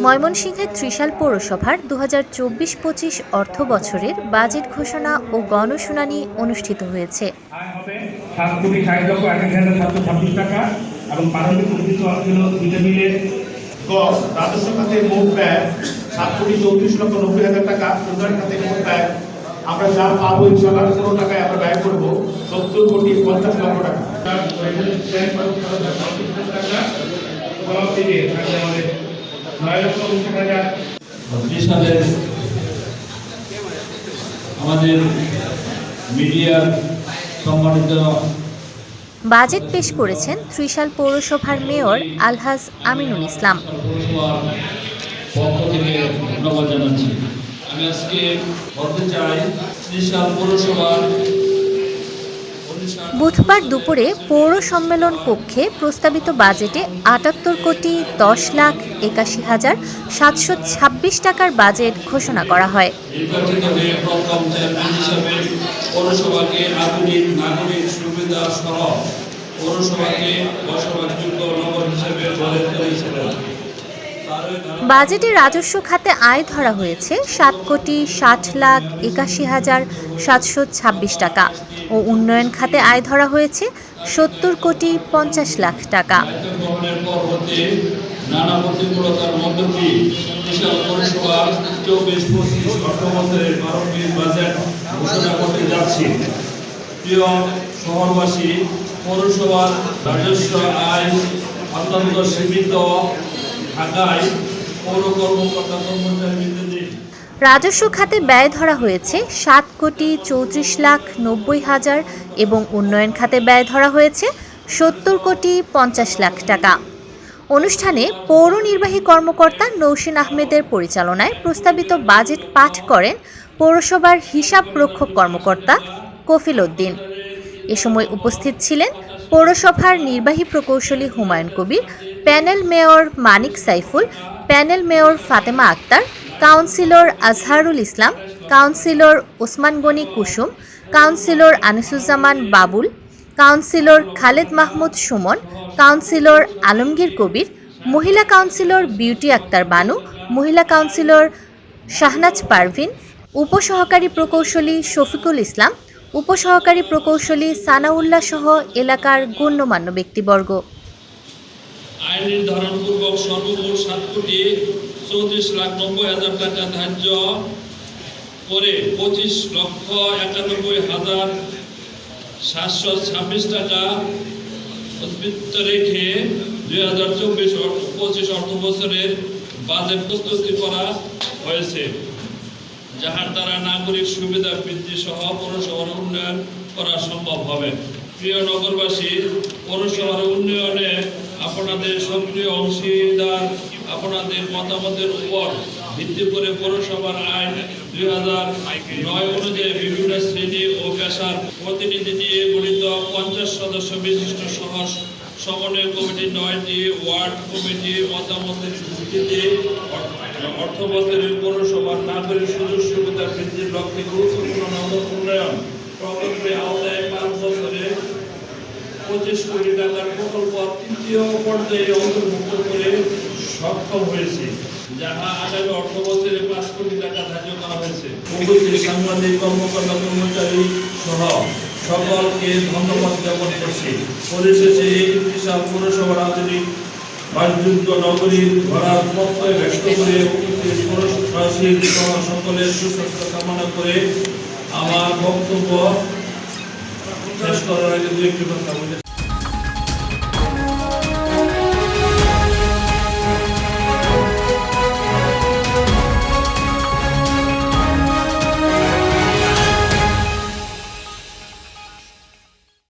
ময়মনসিংহের ত্রিশাল পৌরসভার দু হাজার চব্বিশ পঁচিশ অর্থ বছরের বাজেট ঘোষণা ও গণশুনানি অনুষ্ঠিত হয়েছে। আমরা যা পাবো ইনশাল্লাহ কোনো টাকায় আমরা ব্যয় করব সত্তর কোটি পঞ্চাশ লক্ষ টাকা সমাপ্তি দিয়ে থাকবে আমাদের নয় লক্ষ উনষাট হাজার দুই সালে আমাদের মিডিয়ার সম্মানিত বাজেট পেশ করেছেন ত্রিশাল পৌরসভার মেয়র আলহাজ আমিনুল ইসলাম। পক্ষ থেকে ধন্যবাদ জানাচ্ছি। আমি আজকে বলতে চাই ত্রিশাল পৌরসভার বুধবার দুপুরে পৌর সম্মেলন কক্ষে প্রস্তাবিত বাজেটে আটাত্তর কোটি দশ লাখ একাশি হাজার সাতশো ছাব্বিশ টাকার বাজেট ঘোষণা করা হয়। পৌরসভাকে বসবাসযোগ্য নগর হিসেবে গড়ে তুলেছিলেন তারই ধারা- বাজেটে রাজস্ব খাতে আয় ধরা হয়েছে সাত কোটি ষাট লাখ একাশি হাজার সাতশো ছাব্বিশ টাকা ও উন্নয়ন খাতে আয় ধরা হয়েছে সত্তর কোটি পঞ্চাশ লাখ টাকা। শহরবাসী, পৌরসভার রাজস্ব আয় অত্যন্ত সীমিত। রাজস্ব খাতে ব্যয় ধরা হয়েছে সাত কোটি চৌত্রিশ লাখ নব্বই হাজার এবং উন্নয়ন খাতে ব্যয় ধরা হয়েছে সত্তর কোটি পঞ্চাশ লাখ টাকা। অনুষ্ঠানে পৌর নির্বাহী কর্মকর্তা নৌসিন আহমেদের পরিচালনায় প্রস্তাবিত বাজেট পাঠ করেন পৌরসভার হিসাব রক্ষক কর্মকর্তা কফিল উদ্দিন। এ সময় উপস্থিত ছিলেন পৌরসভার নির্বাহী প্রকৌশলী Humayun Kabir, panel mayor Manik Saiful, panel mayor Fatema Akter, councillor Azharul Islam, councillor Osman Gani Kusum, councillor Anisuzzaman Babul, councillor Khaled Mahmud Sumon, councillor Alamgir Kabir, মহিলা কাউন্সিলর বিউটি আক্তার বানু, মহিলা কাউন্সিলর শাহনাজ পারভিন, উপসহকারী প্রকৌশলী শফিকুল ইসলাম উপসহকারী প্রকৌশলী সানাউল্লাহ সহ এলাকার গণ্যমান্য ব্যক্তিবর্গ। আইন নির্ধারণ পূর্বক সর্বমোট সাত কোটি চৌত্রিশ লাখ নব্বই হাজার টাকা ধার্য করে পঁচিশ লক্ষ একানব্বই হাজার সাতশো ছাব্বিশ টাকা উদ্বৃত্ত রেখে দুই হাজার চব্বিশ পঁচিশ অর্থ বছরের বাজেট প্রস্তুতি করা হয়েছে। যাহার দ্বারা নাগরিক সুবিধা, বৃদ্ধি সহ পৌরসভার উন্নয়ন করা সম্ভব হবে। প্রিয় নগরবাসী, পৌরসভার উন্নয়নে আপনাদের সক্রিয় অংশীদার, আপনাদের মতামতের উপর ভিত্তি করে পৌরসভার আইন দুই হাজার নয় অনুযায়ী বিভিন্ন শ্রেণি ও পেশার প্রতিনিধি নিয়ে গঠিত পঞ্চাশ সদস্য বিশিষ্ট সহ সমন্বয় কমিটি নয়টি ওয়ার্ড কমিটি মতামতের ভিত্তিতে অর্থ বছরের পৌরসভার নাগরিক সুযোগ সুবিধা বৃদ্ধির লক্ষ্যে গুরুত্বপূর্ণ উন্নয়ন প্রকল্পে আওতায় পাঁচ বছরে পঁচিশ কোটি টাকার প্রকল্প তৃতীয় পর্যায়ে অন্তর্ভুক্ত করে সক্ষম হয়েছে, যাহা আগামী অর্থ বছরে পাঁচ কোটি টাকা ধার্য করা হয়েছে। উপস্থিত সাংবাদিক, কর্মকর্তা, কর্মচারী সহ সকলকে ধন্যবাদ জ্ঞাপন করছি। পরিশেষে এই বিশাল পৌরসভার আধুনিক বাণিজ্য নগরীর ঘোড়ার পক্ষে ব্যক্ত করে সকলের সুস্বাস্থ্য কামনা করে আমার বক্তব্য শেষ করার আগে দু একটি কথা